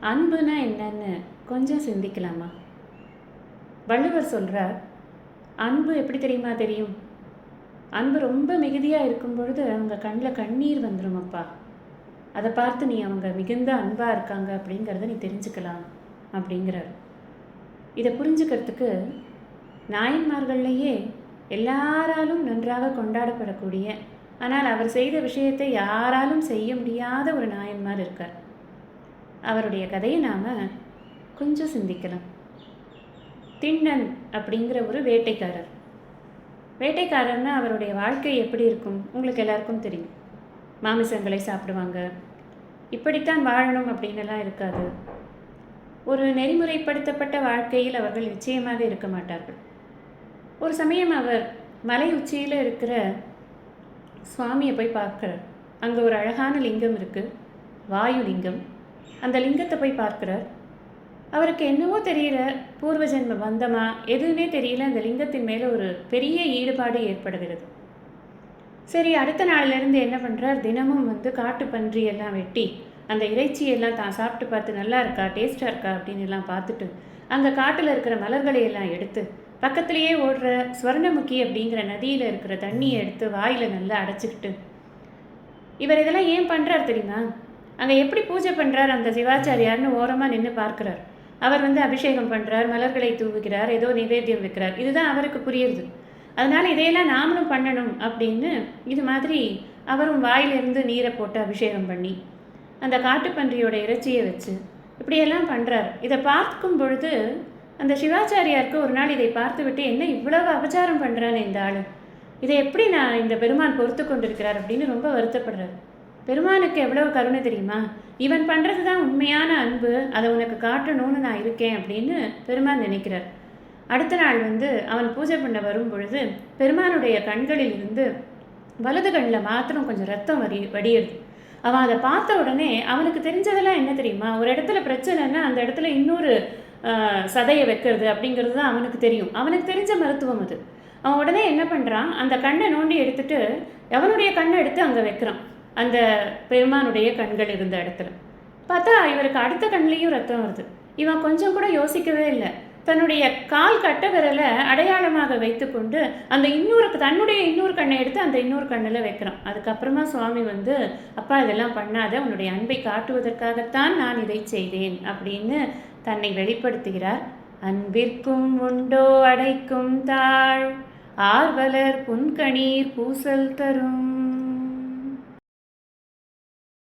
அன்புனா என்னன்னு கொஞ்சம் சிந்திக்கலாமா? வள்ளுவர் சொல்கிறார் அன்பு எப்படி தெரியுமா தெரியும்? அன்பு ரொம்ப மிகுதியாக இருக்கும் பொழுது அவங்க கண்ணில் கண்ணீர் வந்துடும் அப்பா. அதை பார்த்து நீ அவங்க மிகுந்த அன்பாக இருக்காங்க அப்படிங்கிறத நீ தெரிஞ்சுக்கலாம் அப்படிங்கிறார். இதை புரிஞ்சுக்கிறதுக்கு நாயன்மார்கள்லேயே எல்லாராலும் நன்றாக கொண்டாடப்படக்கூடிய ஆனால் அவர் செய்த விஷயத்தை யாராலும் செய்ய முடியாத ஒரு நாயன்மார் இருக்கார். அவருடைய கதையை நாம் கொஞ்சம் சிந்திக்கலாம். திண்ணன் அப்படிங்கிற ஒரு வேட்டைக்காரர். வேட்டைக்காரர்னா அவருடைய வாழ்க்கை எப்படி இருக்கும்? உங்களுக்கு எல்லாருக்கும் தெரியும். மாமிசங்களை சாப்பிடுவாங்க. இப்படித்தான் வாழணும் அப்படின்னுலாம் இருக்காது. ஒரு நெறிமுறைப்படுத்தப்பட்ட வாழ்க்கையில் அவர்கள் நிச்சயமாக இருக்க மாட்டார்கள். ஒரு சமயம் அவர் மலை உச்சியில் இருக்கிற சுவாமியை போய் பார்க்குறார். அங்கே ஒரு அழகான லிங்கம் இருக்குது வாயு லிங்கம். அந்த லிங்கத்தை போய் பார்க்குறார். அவருக்கு என்னவோ தெரியல. பூர்வ ஜென்ம பந்தமா? எதுவுமே தெரியல. அந்த லிங்கத்தின் மேலே ஒரு பெரிய ஈடுபாடு ஏற்படுகிறது. சரி அடுத்த நாள்லேருந்து என்ன பண்ணுறார் தினமும் வந்து காட்டு பன்றி எல்லாம் வெட்டி அந்த இறைச்சியெல்லாம் தான் சாப்பிட்டு பார்த்து நல்லா இருக்கா டேஸ்ட்டாக இருக்கா அப்படின்னு எல்லாம் பார்த்துட்டு அங்கே காட்டில் இருக்கிற மலர்களை எல்லாம் எடுத்து பக்கத்துலேயே ஓடுற ஸ்வர்ணமுகி அப்படிங்கிற நதியில் இருக்கிற தண்ணியை எடுத்து வாயில் நல்லா அடைச்சிக்கிட்டு இவர் இதெல்லாம் ஏன் பண்ணுறார் தெரியுமா? அங்கே எப்படி பூஜை பண்ணுறார் அந்த சிவாச்சாரியார்னு ஓரமாக நின்று பார்க்குறார். அவர் வந்து அபிஷேகம் பண்ணுறார் மலர்களை தூவுகிறார் ஏதோ நிவேத்தியம் வைக்கிறார். இதுதான் அவருக்கு புரியுது அதனால் இதையெல்லாம் நாமளும் பண்ணணும் அப்படின்னு இது மாதிரி அவரும் வாயிலிருந்து நீரை போட்டு அபிஷேகம் பண்ணி அந்த காட்டுப்பன்றியோட இறைச்சியை வச்சு இப்படியெல்லாம் பண்ணுறார் இதை பார்க்கும் பொழுது அந்த சிவாச்சாரியாருக்கு ஒரு நாள் இதை பார்த்துவிட்டு என்ன இவ்வளவு அபச்சாரம் பண்ணுறானே இந்த ஆள்? இதை எப்படி நான் இந்த பெருமான் பொறுத்து கொண்டிருக்கிறார்? அப்படின்னு ரொம்ப வருத்தப்படுறார். பெருமானுக்கு எவ்வளவு கருணை தெரியுமா? இவன் பண்ணுறது தான் உண்மையான அன்பு அதை உனக்கு காட்டணும்னு நான் இருக்கேன் அப்படின்னு பெருமான் நினைக்கிறார். அடுத்த நாள் வந்து அவன் பூஜை பண்ண வரும் பொழுது பெருமானுடைய கண்களில் இருந்து வலது கண்ணில் மாத்திரம் கொஞ்சம் ரத்தம் வடி வடியுது. அவன் அதை பார்த்த உடனே அவனுக்கு தெரிஞ்சதெல்லாம் என்ன தெரியுமா? ஒரு இடத்துல பிரச்சனைன்னா அந்த இடத்துல இன்னொரு சதையை வைக்கிறது அப்படிங்கிறது தான் அவனுக்கு தெரியும். அவனுக்கு தெரிஞ்ச மருத்துவம் அது. அவன் உடனே என்ன பண்ணுறான் அந்த கண்ணை நோண்டி எடுத்துட்டு அவனுடைய கண்ணை எடுத்து அங்கே வைக்கிறான். அந்த பெருமானுடைய கண்கள் இருந்த இடத்துல. பார்த்தா இவருக்கு அடுத்த கண்லேயும் ரத்தம் வருது. இவன் கொஞ்சம் கூட யோசிக்கவே இல்லை. தன்னுடைய கால் கட்ட விரலை அடையாளமாக வைத்துக்கொண்டு அந்த இன்னொரு தன்னுடைய இன்னொரு கண்ணை எடுத்து அந்த இன்னொரு கண்ணில் வைக்கிறான். அதுக்கப்புறமா சுவாமி வந்து அப்பா இதெல்லாம் பண்ணாத. உன்னுடைய அன்பை காட்டுவதற்காகத்தான் நான் இதை செய்தேன் அப்படின்னு தன்னை வெளிப்படுத்துகிறார். அன்பிற்கும் உண்டோ அடைக்கும் தாழ் ஆர்வலர் புன்கணீர் பூசல் தரும்.